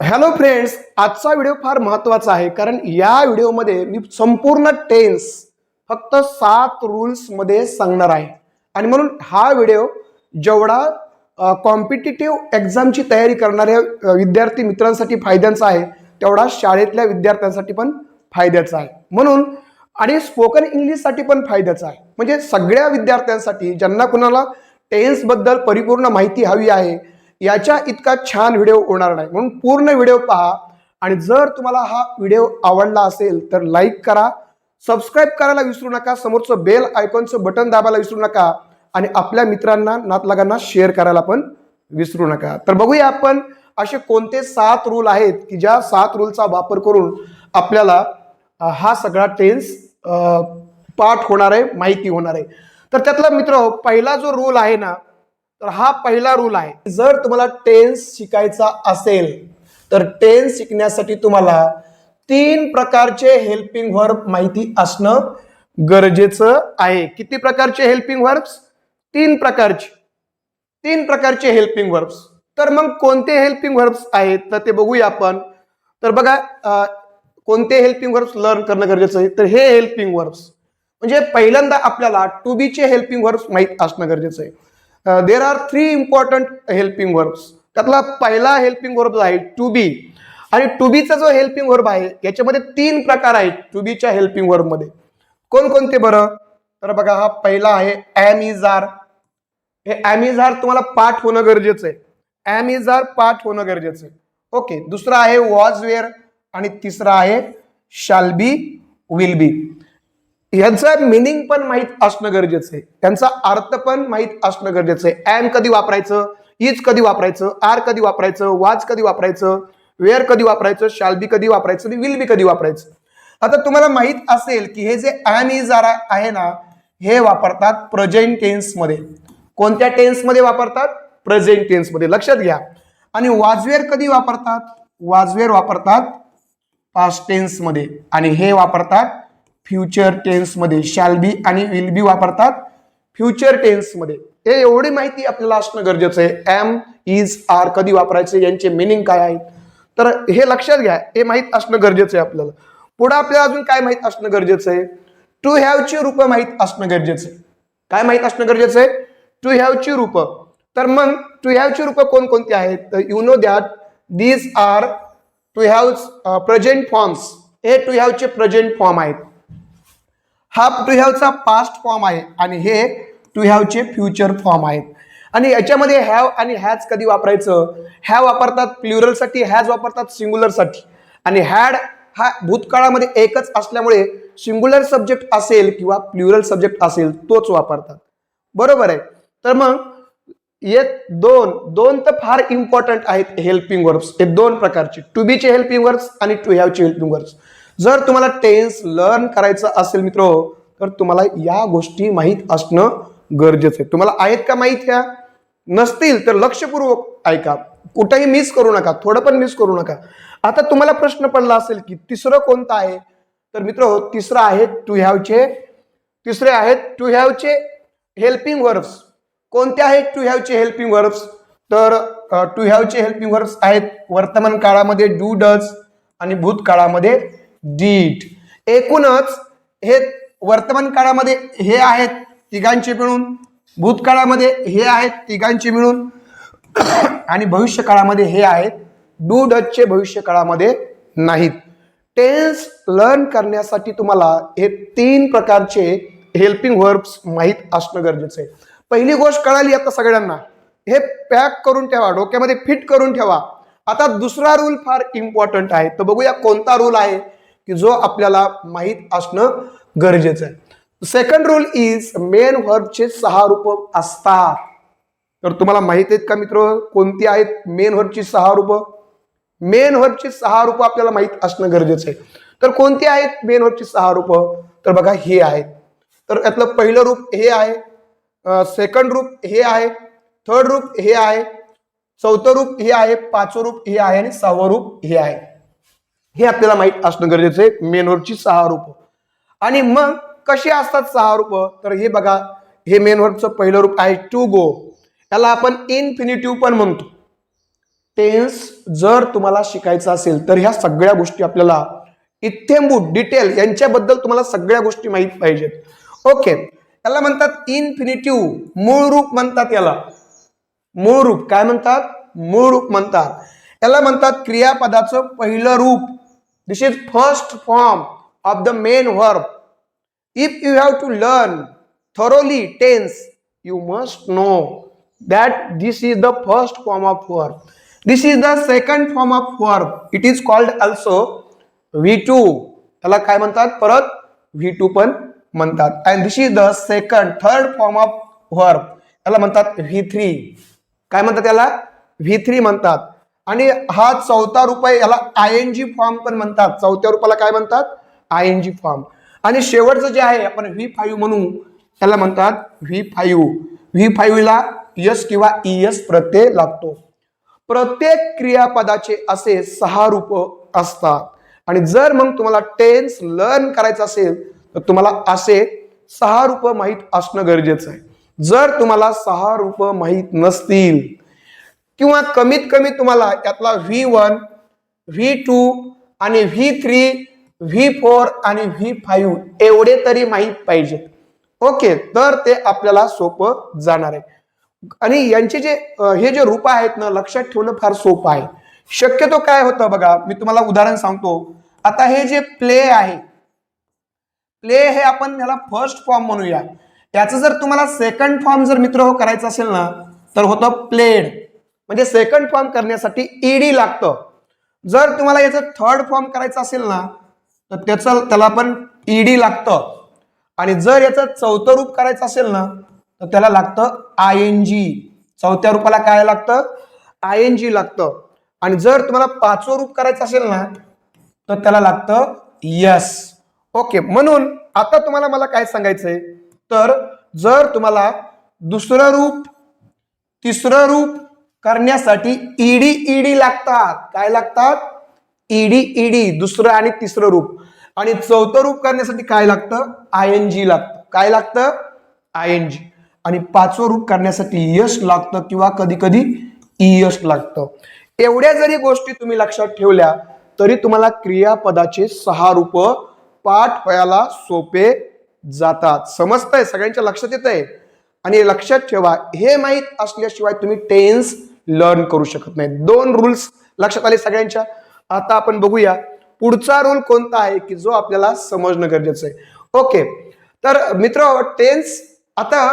Hello friends आजचा video फार महत्त्वाचा आहे कारण या व्हिडिओमध्ये मी संपूर्ण टेन्स फक्त सात रूल्समध्ये सांगणार आहे. आणि म्हणून हा व्हिडिओ जेवढा कॉम्पिटिटिव्ह एक्झामची तयारी करणाऱ्या विद्यार्थी मित्रांसाठी फायद्याचा आहे तेवढा शाळेतल्या विद्यार्थ्यांसाठी पण फायद्याचा आहे. म्हणून आणि स्पोकन इंग्लिशसाठी पण फायद्याचा आहे. म्हणजे सगळ्या विद्यार्थ्यांसाठी ज्यांना कुणाला टेन्सबद्दल परिपूर्ण माहिती हवी आहे याच्या इतका छान व्हिडिओ होणार नाही. म्हणून पूर्ण व्हिडिओ पहा. आणि जर तुम्हाला हा व्हिडिओ आवडला असेल तर लाईक करा. सबस्क्राईब करायला विसरू नका. समोरचं बेल आयकॉनचं बटन दाबायला विसरू नका. आणि आपल्या मित्रांना नातलगांना शेअर करायला पण विसरू नका. तर बघूया आपण असे कोणते सात रूल आहेत की ज्या सात रूलचा वापर करून आपल्याला हा सगळा टेन्स पाठ होणार आहे माहिती होणार आहे. तर त्यातला मित्र पहिला जो रूल आहे ना तर हा पहिला रूल आहे. जर तुम्हाला टेन्स शिकायचा असेल तर टेन्स शिकण्यासाठी तुम्हाला तीन प्रकारचे हेल्पिंग वर्ब माहिती असणं गरजेचं आहे. किती प्रकारचे हेल्पिंग वर्ब्स तीन प्रकारचे. तीन प्रकारचे हेल्पिंग वर्ब्स तर मग कोणते हेल्पिंग वर्ब्स आहेत? तर ते बघूया आपण. तर बघा कोणते हेल्पिंग वर्ब्स लर्न करणं गरजेचं आहे? तर हे हेल्पिंग वर्ब्स म्हणजे पहिल्यांदा आपल्याला टू बीचे हेल्पिंग वर्ब्स माहीत असणं गरजेचं आहे. There are three important helping verbs त्यातला पहिला हेल्पिंग वर्ब आहे टू बी आणि टू बीचा जो हेल्पिंग वर्ब आहे याच्यामध्ये तीन प्रकार आहेत टू बीच्या हेल्पिंग वर्बमध्ये कोणकोणते बरं? तर बघा हा पहिला आहे ॲम इज आर हे ॲम इज आर तुम्हाला पाठ होणं गरजेचं आहे. ॲम इज आर पाठ होणं गरजेचं आहे. ओके दुसरा आहे वॉज वेअर आणि तिसरा आहे शाल बी विल बी ह्याचं मिनिंग पण माहीत असणं गरजेचं आहे. त्यांचा अर्थ पण माहीत असणं गरजेचं आहे. ॲम कधी वापरायचं? इज कधी वापरायचं? आर कधी वापरायचं? वाज कधी वापरायचं? वेअर कधी वापरायचं? शाल बी कधी वापरायचं? आणि विल बी कधी वापरायचं? आता तुम्हाला माहीत असेल की हे जे ॲम इज आर आहे ना हे वापरतात प्रेझेंट टेन्समध्ये कोणत्या टेन्समध्ये वापरतात? प्रेझेंट टेन्समध्ये लक्षात घ्या. आणि वाजवेअर कधी वापरतात? वाजवेअर वापरतात पास्ट टेन्समध्ये आणि हे वापरतात फ्युचर टेन्समध्ये शॅल बी आणि विल बी वापरतात फ्युचर टेन्समध्ये हे एवढी माहिती आपल्याला असणं गरजेचं आहे. एम इज आर कधी वापरायचे यांचे मिनिंग काय आहेत? तर हे लक्षात घ्या. हे माहीत असणं गरजेचं आहे आपल्याला. पुढे आपल्याला अजून काय माहीत असणं गरजेचं आहे? टू हॅवची रूपं माहीत असणं गरजेचं आहे. काय माहीत असणं गरजेचं आहे? टू हॅवची रूपं. तर मग टू हॅवची रूपं कोणकोणती आहेत? तर you know that these are to have present forms हे टू हॅवचे प्रेझेंट फॉर्म आहेत. हा टू हॅवचा पास्ट फॉर्म आहे आणि हे टू हॅवचे फ्युचर फॉर्म आहेत. आणि याच्यामध्ये हॅव आणि हॅज कधी वापरायचं? हॅव वापरतात प्ल्युरलसाठी हॅज वापरतात सिंग्युलरसाठी आणि हॅड हा भूतकाळामध्ये एकच असल्यामुळे सिंग्युलर सब्जेक्ट असेल किंवा प्ल्युरल सब्जेक्ट असेल तोच वापरतात. बरोबर आहे? तर मग येत दोन दोन तर फार इम्पॉर्टंट आहेत हेल्पिंग वर्ब्स हे दोन प्रकारचे. टू बीचे हेल्पिंग वर्ब्स आणि टू हॅवचे हेल्पिंग वर्ब्स जर तुम्हाला टेन्स लर्न करायचं असेल मित्र तर तुम्हाला या गोष्टी माहीत असणं गरजेचं आहे. तुम्हाला आहेत का माहीत ह्या? नसतील तर लक्षपूर्वक ऐका. कुठेही मिस करू नका. थोडं पण मिस करू नका. आता तुम्हाला प्रश्न पडला असेल की तिसरं कोणतं आहे? तर मित्र तिसरं आहे टू हॅवचे तिसरे आहेत टू हॅवचे हेल्पिंग वर्ब्स कोणते आहेत टू हॅवचे हेल्पिंग वर्ब्स तर टू हॅवचे हेल्पिंग वर्ब्स आहेत वर्तमान काळामध्ये डू डज आणि भूतकाळामध्ये डीड. एकूणच हे वर्तमान काळामध्ये हे आहेत तिघांचे मिळून भूतकाळामध्ये हे आहेत तिघांचे मिळून आणि भविष्य काळामध्ये हे आहेत डू डचचे भविष्य काळामध्ये नाहीत. टेन्स लर्न करण्यासाठी तुम्हाला हे तीन प्रकारचे हेल्पिंग वर्ब्स माहीत असणं गरजेचं आहे. पहिली गोष्ट कळाली आता सगळ्यांना. हे पॅक करून ठेवा डोक्यामध्ये फिट करून ठेवा. आता दुसरा रूल फार इम्पॉर्टंट आहे. तर बघूया कोणता रूल आहे. की जो आपल्याला माहीत असणं गरजेचं आहे. सेकंड रूल इज मेन व्हर्बचे सहा रूप असतात. तर तुम्हाला माहीत आहेत का मित्र कोणती आहेत मेन व्हर्बची सहा रूप? मेन व्हर्बची सहा रूप आपल्याला माहीत असणं गरजेचं आहे. तर कोणती आहेत मेन व्हर्बची सहा रूप? तर बघा हे आहेत तर यातलं पहिलं रूप हे आहे. सेकंड रूप हे आहे. थर्ड रूप हे आहे. चौथं रूप हे आहे. पाचवं रूप हे आहे आणि सहावं रूप हे आहे. हे आपल्याला माहीत असणं गरजेचं आहे. मेन सहा रूप. आणि मग कशी असतात सहा रूप? तर हे बघा हे मेनवर्बचं पहिलं रूप आहे टू गो याला आपण इन्फिनिटिव्ह पण म्हणतो. टेन्स जर तुम्हाला शिकायचं असेल तर ह्या सगळ्या गोष्टी आपल्याला इथेंबूट डिटेल यांच्याबद्दल तुम्हाला सगळ्या गोष्टी माहीत पाहिजेत. ओके याला म्हणतात इन्फिनिटिव्ह मूळ रूप म्हणतात याला. मूळ रूप. काय म्हणतात? मूळ रूप म्हणतात. याला म्हणतात क्रियापदाचं पहिलं रूप. This is first form of the main verb if you have to learn thoroughly tense you must know that this is the first form of verb this is the second form of verb it is called also V two त्याला काय म्हणतात? परत V two पण म्हणतात. And this is the second third form of verb त्याला म्हणतात V three काय म्हणतात त्याला? व्ही थ्री म्हणतात. आणि हा चौथा रुपये याला आय एन जी फॉर्म पण म्हणतात. चौथ्या रूपाला काय म्हणतात? आय एन जी फॉर्म आणि शेवटचं जे आहे आपण व्ही फाईव्ह म्हणू त्याला म्हणतात व्ही फाईव्ह व्ही फाईव्हला यस किंवा ई एस प्रत्यय लागतो. प्रत्येक क्रियापदाचे असे सहा रूप असतात. आणि जर मग तुम्हाला टेन्स लर्न करायचं असेल तर तुम्हाला असे सहा रूप माहीत असणं गरजेचं आहे. जर तुम्हाला सहा रूप माहीत नसतील किंवा कमीत कमी तुम्हाला यातला व्ही वन व्ही टू आणि व्ही थ्री व्ही फोर आणि व्ही फाईव्ह एवढे तरी माहीत पाहिजेत. ओके तर ते आपल्याला सोपं जाणार आहे. आणि यांचे जे हे जे रूप आहेत ना लक्षात ठेवणं फार सोपं आहे. शक्यतो काय होतं बघा मी तुम्हाला उदाहरण सांगतो. आता हे जे प्ले आहे प्ले हे आपण ह्याला फर्स्ट फॉर्म म्हणूया. याचं जर तुम्हाला सेकंड फॉर्म जर मित्र हो करायचं असेल ना तर होतं प्लेड म्हणजे सेकंड फॉर्म करण्यासाठी ईडी लागतं. जर तुम्हाला याचं थर्ड फॉर्म करायचं असेल ना तर त्याचं त्याला पण ईडी लागतं. आणि जर याचं चौथं रूप करायचं असेल ना तर त्याला लागतं आय एन जी चौथ्या रूपाला काय लागतं? आय एन जी लागतं. आणि जर तुम्हाला पाचवं रूप करायचं असेल ना तर त्याला लागतं यस ओके म्हणून आता तुम्हाला मला काय सांगायचंय? तर जर तुम्हाला दुसरं रूप तिसरं रूप करण्यासाठी ईडी ईडी लागतात. काय लागतात? ईडी ईडी दुसरं आणि तिसरं रूप. आणि चौथं रूप करण्यासाठी काय लागतं? आय एन जी लागतं. काय लागतं? आय एन जी आणि पाचवं रूप करण्यासाठी यश लागतं किंवा कधी कधी यश लागतं. एवढ्या जरी गोष्टी तुम्ही लक्षात ठेवल्या तरी तुम्हाला क्रियापदाचे सहा रूप पाठ व्हायला सोपे जातात. समजतंय? सगळ्यांच्या लक्षात येत आहे आणि लक्षात ठेवा हे माहीत असल्याशिवाय तुम्ही टेन्स लर्न करू शकत नाही दोन रूल्स लक्षात आले सगळ्यांच्या. आता आपण बघूया पुढचा रूल कोणता आहे की जो आपल्याला समजणं गरजेचं आहे. ओके तर मित्र टेन्स आता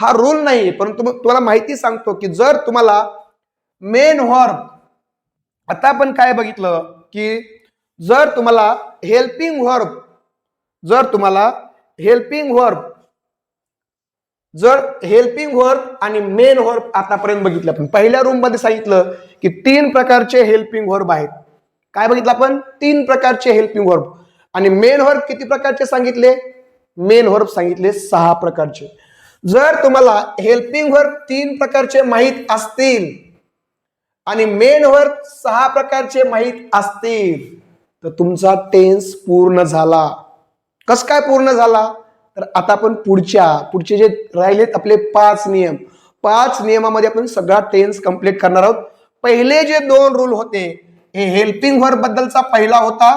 हा रूल नाही परंतु तुम्हाला माहिती सांगतो की जर तुम्हाला मेन वर्ब आता आपण काय बघितलं की जर तुम्हाला हेल्पिंग वर्ब जर तुम्हाला हेल्पिंग वर्ब जर हेल्पिंग वर्ब आणि मेन वर्ब आतापर्यंत बघितलं आपण पहिल्या रूममध्ये सांगितलं की तीन प्रकारचे हेल्पिंग वर्ब आहेत. काय बघितलं आपण? तीन प्रकारचे हेल्पिंग वर्ब आणि मेन वर्ब किती प्रकारचे सांगितले? मेन वर्ब सांगितले सहा प्रकारचे. जर तुम्हाला हेल्पिंग वर्ब तीन प्रकारचे माहीत असतील आणि मेन वर्ब सहा प्रकारचे माहीत असतील तर तुमचा टेन्स पूर्ण झाला. कस काय पूर्ण झाला? तर आता आपण पुढच्या पुढचे जे राहिलेत आपले पाच नियम. पाच नियमामध्ये आपण सगळा टेन्स कंप्लीट करणार आहोत. पहिले जे दोन रूल होते हे हेल्पिंग वर्ब बद्दलचा पहिला होता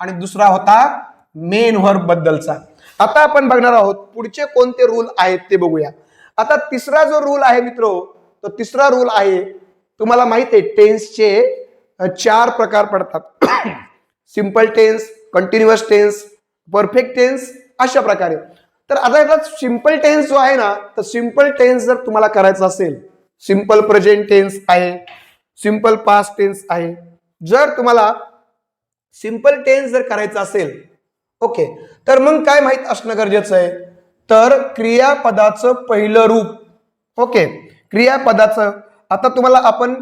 आणि दुसरा होता मेन वर्ब बद्दलचा. आता आपण बघणार आहोत पुढचे कोणते रूल आहेत ते बघूया. आता तिसरा जो रूल आहे मित्रो तो तिसरा रूल आहे तुम्हाला माहीत आहे टेन्सचे चार प्रकार पडतात. Simple tense continuous tense perfect tense अशा प्रकारे. तर आता याचा सिंपल टेन्स जो आहे ना तर सिंपल टेन्स जर तुम्हाला करायचा असेल सिंपल प्रेझेंट टेन्स आहे सिंपल पास्ट टेन्स आहे जर तुम्हाला सिंपल टेन्स जर करायचं असेल ओके तर मग काय माहीत असणं गरजेचं आहे? तर क्रियापदाचं पहिलं रूप ओके क्रियापदाचं. आता तुम्हाला आपण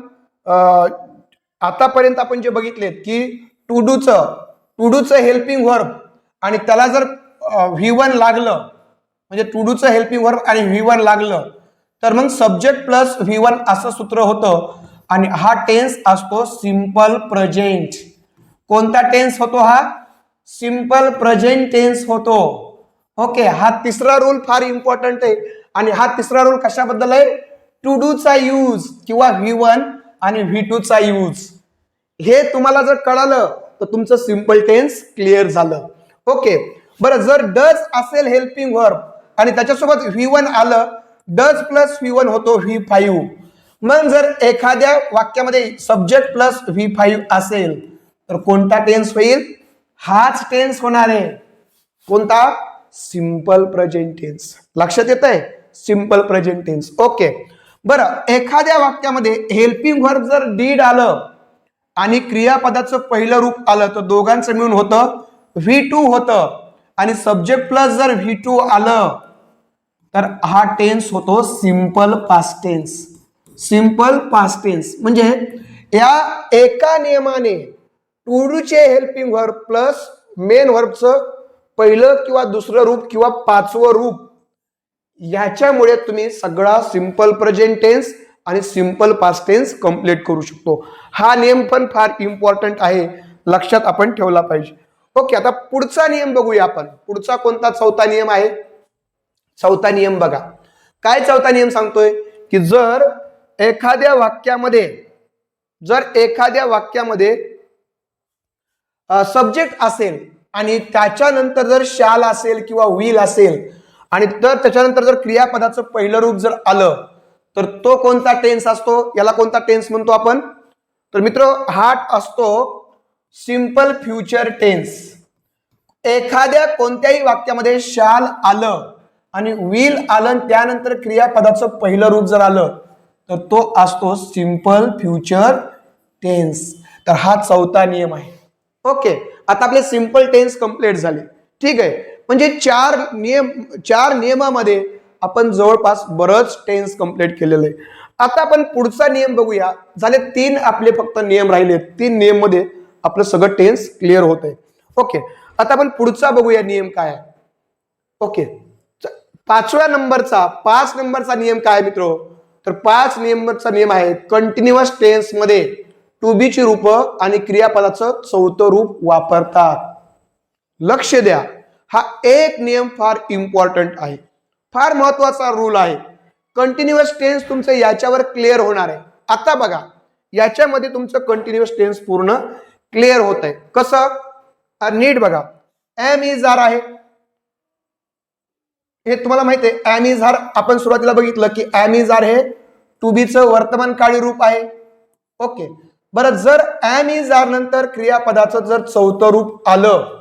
आतापर्यंत आपण जे बघितलेत की टू डूचं टू डूचं हेल्पिंग वर्ब आणि त्याला जर व्ही वन लागलं म्हणजे टू डूचं हेल्पिंग वर्ब आणि व्ही वन लागलं तर मग सब्जेक्ट प्लस व्ही वन असं सूत्र होतं आणि हा टेन्स असतो सिंपल प्रेझेंट कोणता टेन्स होतो हा? सिंपल प्रेझेंट टेन्स होतो. ओके हा तिसरा रूल फार इम्पॉर्टंट आहे. आणि हा तिसरा रूल कशाबद्दल आहे? टू डूचा यूज किंवा व्ही वन आणि व्ही टूचा यूज हे तुम्हाला जर कळालं तर तुमचं सिंपल टेन्स क्लिअर झालं. ओके बरं जर डज असेल हेल्पिंग वर्ब आणि त्याच्यासोबत व्ही वन आलं डज प्लस व्ही वन होतो व्ही फाईव्ह मग जर एखाद्या वाक्यामध्ये सब्जेक्ट प्लस व्ही फाईव्ह असेल तर कोणता टेन्स होईल? हाच टेन्स होणार आहे. कोणता? सिंपल प्रेझेंट टेन्स लक्षात येत आहे सिंपल प्रेझेंट टेन्स ओके बरं एखाद्या वाक्यामध्ये हेल्पिंग वर्ब जर डीड आलं आणि क्रियापदाचं पहिलं रूप आलं तर दोघांचं मिळून होतं व्ही टू होतं. आणि सब्जेक्ट प्लस जर व्ही टू आलं तर हा टेन्स होतो simple past tense simple past tense म्हणजे या एका नियमाने टूडूचे हेल्पिंग वर्ब प्लस मेन वर्कचं पहिलं किंवा दुसरं रूप किंवा पाचवं रूप याच्यामुळे तुम्ही सगळा सिंपल प्रेझेंट टेन्स आणि सिंपल पास्ट टेन्स कंप्लीट करू शकतो. हा नियम पण फार इम्पॉर्टंट आहे. लक्षात आपण ठेवला पाहिजे. ओके आता पुढचा नियम बघूया आपण. पुढचा कोणता चौथा नियम आहे? चौथा नियम बघा. काय चौथा नियम सांगतोय? की जर एखाद्या वाक्यामध्ये जर एखाद्या वाक्यामध्ये सब्जेक्ट असेल आणि त्याच्यानंतर जर शाल असेल किंवा विल असेल आणि तर त्याच्यानंतर जर क्रियापदाचं पहिलं रूप जर आलं तर तो कोणता टेन्स असतो? याला कोणता टेन्स म्हणतो आपण? तर मित्र हा असतो सिंपल फ्युचर टेन्स एखाद्या कोणत्याही वाक्यामध्ये शाल आलं आणि विल आलं आणि त्यानंतर क्रियापदाचं पहिलं रूप जर आलं तर तो असतो सिंपल फ्युचर टेन्स तर हा चौथा नियम आहे. ओके आता आपले सिंपल टेन्स कंप्लीट झाले. ठीक आहे. म्हणजे चार नियम चार नियमामध्ये आपण जवळपास बरंच टेन्स कंप्लीट केलेलं आहे. आता आपण पुढचा नियम बघूया. झाले तीन आपले फक्त नियम राहिले. तीन नियममध्ये आपलं सगळं टेन्स क्लिअर होत आहे ओके आता आपण पुढचा बघूया नियम काय आहे. ओके पाचव्या नंबरचा पाच नंबरचा नियम काय मित्र? तर पाच नंबरचा नियम आहे कंटिन्युअस टेन्समध्ये टू बी ची रूप आणि क्रियापदाचं चौथं रूप वापरतात. लक्ष द्या हा एक नियम फार इम्पॉर्टंट आहे. फार महत्त्वाचा रूल आहे. कंटिन्युअस टेन्स तुमचं याच्यावर क्लिअर होणार आहे. आता बघा याच्यामध्ये तुमचं कंटिन्युअस टेन्स पूर्ण क्लिअर होत आहे कसं नीट बघा. एम इज आर आहे. हे तुम्हाला माहिती आहे एम इज आर आपण सुरुवातीला बघितलं की एम इज आर हे टू बीचं वर्तमानकाळी रूप आहे. ओके बरं जर एम इज आर नंतर क्रियापदाचं जर चौथं रूप आलं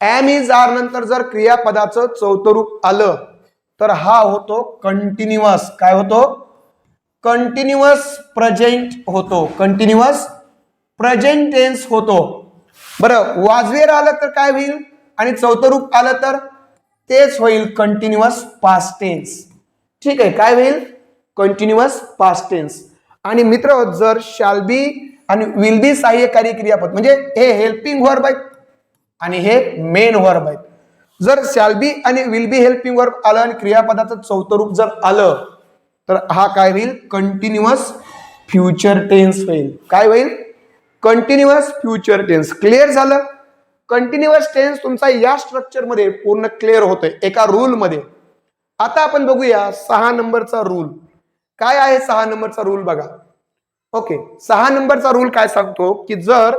एम इज आर नंतर जर क्रियापदाचं चौथं रूप आलं तर हा होतो कंटिन्युअस काय होतो? कंटिन्युअस प्रेझेंट होतो. कंटिन्युअस प्रेझेंट टेन्स होतो. बरं वाजवेर आलं तर काय होईल? आणि चौथं रूप आलं तर? तेच होईल कंटिन्युअस पास्ट टेन्स ठीक आहे काय होईल? कंटिन्युअस पास्ट टेन्स आणि मित्र जर शाल बी आणि विल बी सहाय्यकारी क्रियापद म्हणजे हे हेल्पिंग वर्ब आहेत आणि हे मेन वर्ब आहेत. जर शाल बी आणि विल बी हेल्पिंग वर्ब आलं आणि क्रियापदाचं चौथं रूप जर आलं तर हा काय होईल? कंटिन्युअस फ्युचर टेन्स होईल. काय होईल? कंटिन्युअस फ्युचर टेन्स क्लिअर झालं? कंटिन्युअस टेन्स तुमचा या स्ट्रक्चरमध्ये पूर्ण क्लिअर होतोय. एका रूलमध्ये आता आपण बघूया सहा नंबरचा रूल काय आहे सहा नंबरचा रूल बघा. ओके सहा नंबरचा रूल काय सांगतो? की जर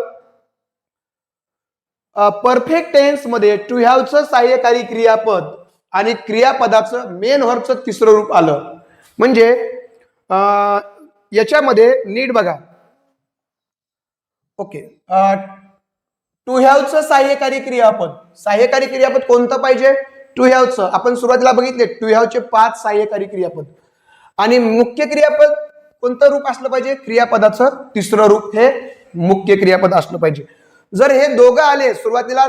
परफेक्ट टेन्समध्ये टू हॅवचं सहाय्यकारी क्रियापद आणि क्रियापदाचं मेन व्हर्बचं तिसरं रूप आलं. म्हणजे याच्यामध्ये नीट बघा. ओके. टू हॅवचं सहाय्यकारी क्रियापद. सहाय्यकारी क्रियापद कोणतं पाहिजे? टू हॅवचं आपण सुरुवातीला बघितले टू हॅवचे पाच सहाय्यकारी क्रियापद. आणि मुख्य क्रियापद कोणतं रूप असलं पाहिजे? क्रियापदाचं तिसरं रूप हे मुख्य क्रियापद असलं पाहिजे. जर हे दोघं आले सुरुवातीला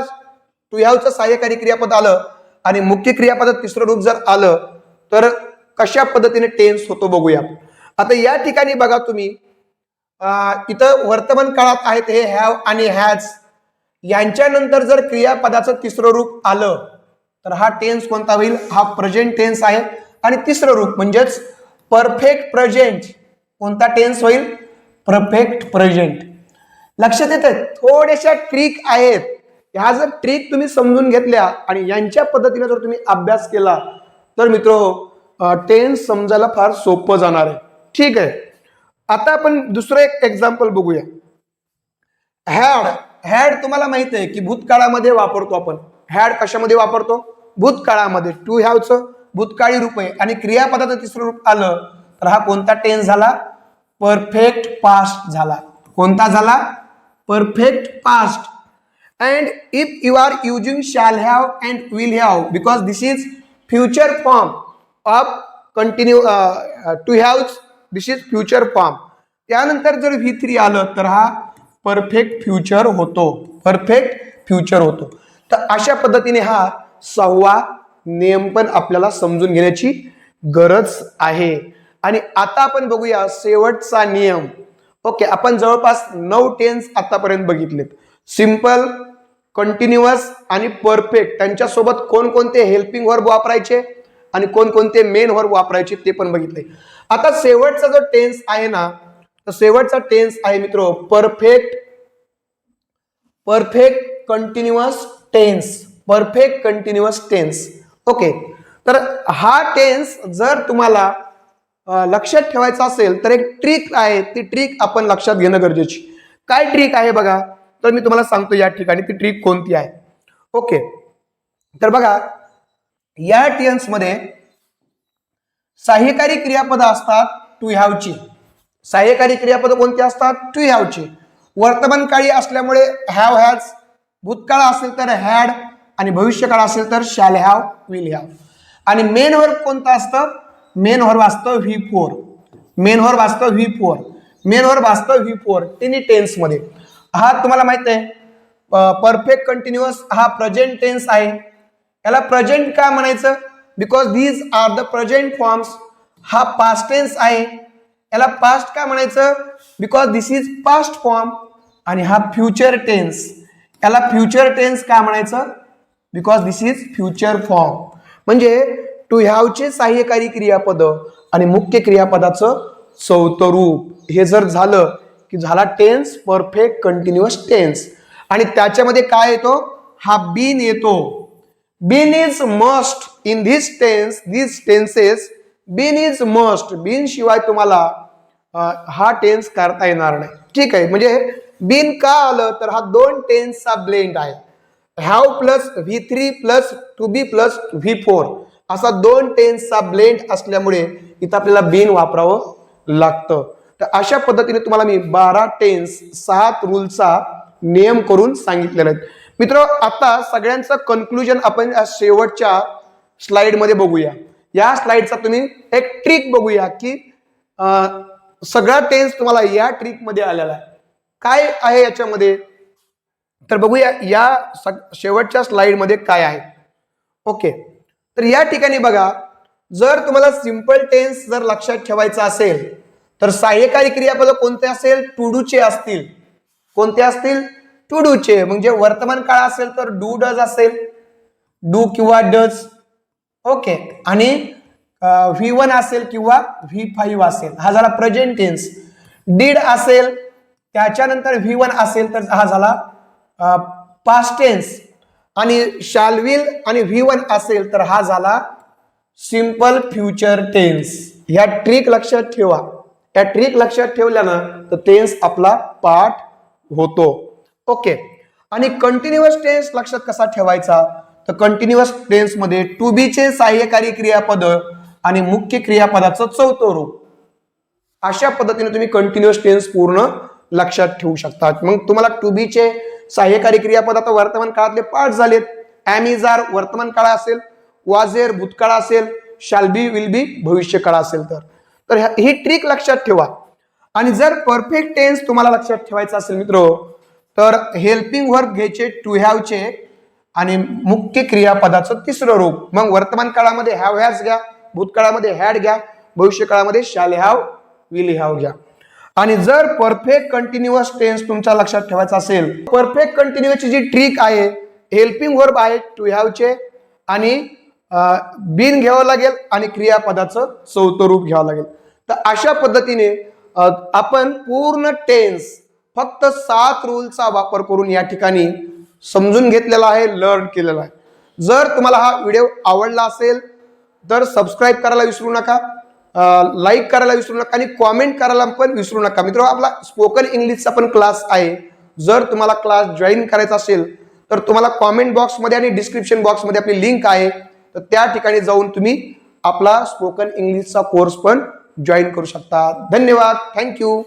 टू हॅवचं सहाय्यकारी क्रियापद आलं आणि मुख्य क्रियापदात तिसरं रूप जर आलं तर कशा पद्धतीने टेन्स होतो बघूया. आता या ठिकाणी बघा तुम्ही इथं वर्तमान काळात आहेत हे हॅव आणि हॅज यांच्यानंतर जर क्रियापदाचं तिसरं रूप आलं तर हा टेन्स कोणता होईल? हा प्रेझेंट टेन्स आहे. आणि तिसरं रूप म्हणजेच परफेक्ट प्रेझेंट कोणता टेन्स होईल? परफेक्ट प्रेझेंट लक्षात येत थोड्याशा ट्रिक आहेत. ह्या जर ट्रिक तुम्ही समजून घेतल्या आणि यांच्या पद्धतीने जर तुम्ही अभ्यास केला तर मित्र टेन्स समजायला फार सोपं जाणार आहे. ठीक आहे? आता आपण दुसरं एक एक्झाम्पल बघूया. हॅड हॅड तुम्हाला माहीत आहे की भूतकाळामध्ये वापरतो आपण. हॅड कशामध्ये वापरतो? भूतकाळामध्ये. टू हॅवचं भूतकाळी रूप आहे. आणि क्रियापदाचं तिसरं रूप आलं तर हा कोणता टेन्स झाला? परफेक्ट पास्ट झाला. कोणता झाला? Perfect past and if you are using shall have and will have because this is future form of continue to have this is future form त्यानंतर जर व्ही थ्री आलं तर हा परफेक्ट फ्युचर होतो. Perfect future होतो. तर अशा पद्धतीने हा सहावा नियम पण आपल्याला समजून घेण्याची गरज आहे. आणि आता आपण बघूया शेवटचा नियम. ओके आपण जवळपास नऊ टेन्स आतापर्यंत बघितलेत. सिंपल कंटिन्युअस आणि परफेक्ट त्यांच्यासोबत कोणकोणते हेल्पिंग वर्ब वापरायचे आणि कोणकोणते मेन वर्ब वापरायचे ते पण बघितले. आता शेवटचा जो टेन्स आहे ना तर शेवटचा टेन्स आहे मित्र perfect perfect continuous tense perfect continuous tense okay तर हा टेन्स जर तुम्हाला लक्षात ठेवायचा असेल तर एक ट्रिक आहे ती ट्रिक आपण लक्षात घेणं गरजेची. काय ट्रिक आहे बघा? तर मी तुम्हाला सांगतो या ठिकाणी ती ट्रिक कोणती आहे. ओके तर बघा या टेन्समध्ये सहाय्यकारी क्रियापद असतात टू हॅवची सहाय्यकारी क्रियापद कोणती असतात? टू हॅवची वर्तमान काळी असल्यामुळे हॅव हॅज भूतकाळ असेल तर हॅड आणि भविष्यकाळ असेल तर शॅल हॅव विल हॅव आणि मेन वर्ब कोणतं असतं? मेन वर्ब असतं व्ही फोर मेन वर्ब असतं व्ही फोर मेन वर्ब असतं व्ही फोर तिन्ही टेन्समध्ये हा तुम्हाला माहीत आहे. परफेक्ट कंटिन्युअस हा प्रेझेंट टेन्स आहे. याला प्रेझेंट का म्हणायचं? Because these are the present forms हा पास्ट टेन्स आहे. याला पास्ट का म्हणायचं? Because this is past form आणि हा फ्युचर टेन्स याला फ्युचर टेन्स का म्हणायचं? Because this is future form म्हणजे टू हॅवचे सहाय्यकारी क्रियापद आणि मुख्य क्रियापदाचं चौथं रूप हे जर झालं की झाला टेन्स परफेक्ट कंटिन्युअस टेन्स आणि त्याच्यामध्ये काय येतो? हा बीन येतो. Been is must in this tense this tenses been is must been शिवाय तुम्हाला हा टेन्स करता येणार नाही. ठीक आहे म्हणजे बीन का आलं तर हा दोन टेन्सचा ब्लेंड आहे. Have plus V three plus to be plus V four असा दोन टेन्सचा ब्लेंड असल्यामुळे इथं आपल्याला बीन वापरावं लागतं. तर अशा पद्धतीने तुम्हाला मी बारा टेन्स सात रूलचा नियम करून सांगितलेला आहेत. मित्र आता सगळ्यांचं कन्क्लुजन आपण या शेवटच्या स्लाइडमध्ये बघूया. या स्लाइडचा तुम्ही एक ट्रिक बघूया की सगळा टेन्स तुम्हाला या ट्रिकमध्ये आलेला आहे. काय आहे याच्यामध्ये? तर बघूया या सग- शेवटच्या स्लाइडमध्ये काय आहे. ओके. तर या ठिकाणी बघा जर तुम्हाला सिंपल टेन्स जर लक्षात ठेवायचा असेल तर सहाय्यकारी क्रियापद कोणते असेल? टू डूचे असतील. कोणते असतील? टू डूचे म्हणजे वर्तमान काळ असेल तर डू डज असेल. डू किंवा डज. ओके. आणि व्ही वन असेल किंवा व्ही फाईव्ह असेल. हा झाला प्रेझेंट टेन्स डीड असेल त्याच्यानंतर व्ही वन असेल तर हा झाला पास्ट टेन्स आणि शालविल आणि व्ही वन असेल तर हा झाला सिंपल फ्युचर टेन्स ह्या ट्रिक लक्षात ठेवा. या ट्रिक लक्षात ठेवल्यानं तर टेन्स आपला पाठ होतो. ओके. आणि कंटिन्युअस टेन्स लक्षात कसा ठेवायचा? तर कंटिन्युअस टेन्समध्ये टू बीचे सहाय्यकारी क्रियापद आणि मुख्य क्रियापदाचं चौथं रूप. अशा पद्धतीने तुम्ही कंटिन्युअस टेन्स पूर्ण लक्षात ठेवू शकता मग तुम्हाला टू बीचे सहाय्यकारी क्रियापद आता वर्तमान काळातले पाठ झालेत. ॲमिजार वर्तमान काळ असेल वाजेर भूतकाळ असेल शाल बी विल बी भविष्य काळ असेल तर. तर ही ट्रिक लक्षात ठेवा. आणि जर परफेक्ट टेन्स तुम्हाला लक्षात ठेवायचा असेल मित्र तर हेल्पिंग वर्क घ्यायचे टू हॅवचे आणि मुख्य क्रियापदाचं तिसरं रूप. मग वर्तमान काळामध्ये हॅव हॅज घ्या भूतकाळामध्ये हॅड घ्या भविष्य काळामध्ये शाल हॅव विल हॅव घ्या. आणि जर परफेक्ट कंटिन्युअस टेन्स तुमच्या लक्षात ठेवायचा असेल परफेक्ट कंटिन्युअसची जी ट्रिक आहे हेल्पिंग वर्ब आहे टू हॅवचे आणि बिन घ्यावं लागेल आणि क्रियापदाचं चौथं रूप घ्यावं लागेल. तर अशा पद्धतीने आपण पूर्ण टेन्स फक्त सात रूलचा वापर करून या ठिकाणी समजून घेतलेला आहे लर्न केलेला आहे. जर तुम्हाला हा व्हिडिओ आवडला असेल तर सबस्क्राईब करायला विसरू नका लाईक करायला विसरू नका आणि कॉमेंट करायला पण विसरू नका. मित्र आपला स्पोकन इंग्लिशचा पण क्लास आहे. जर तुम्हाला क्लास जॉईन करायचा असेल तर तुम्हाला कॉमेंट बॉक्समध्ये आणि डिस्क्रिप्शन बॉक्समध्ये आपली लिंक आहे. तर त्या ठिकाणी जाऊन तुम्ही आपला स्पोकन इंग्लिशचा कोर्स पण जॉईन करू शकता. धन्यवाद. थँक्यू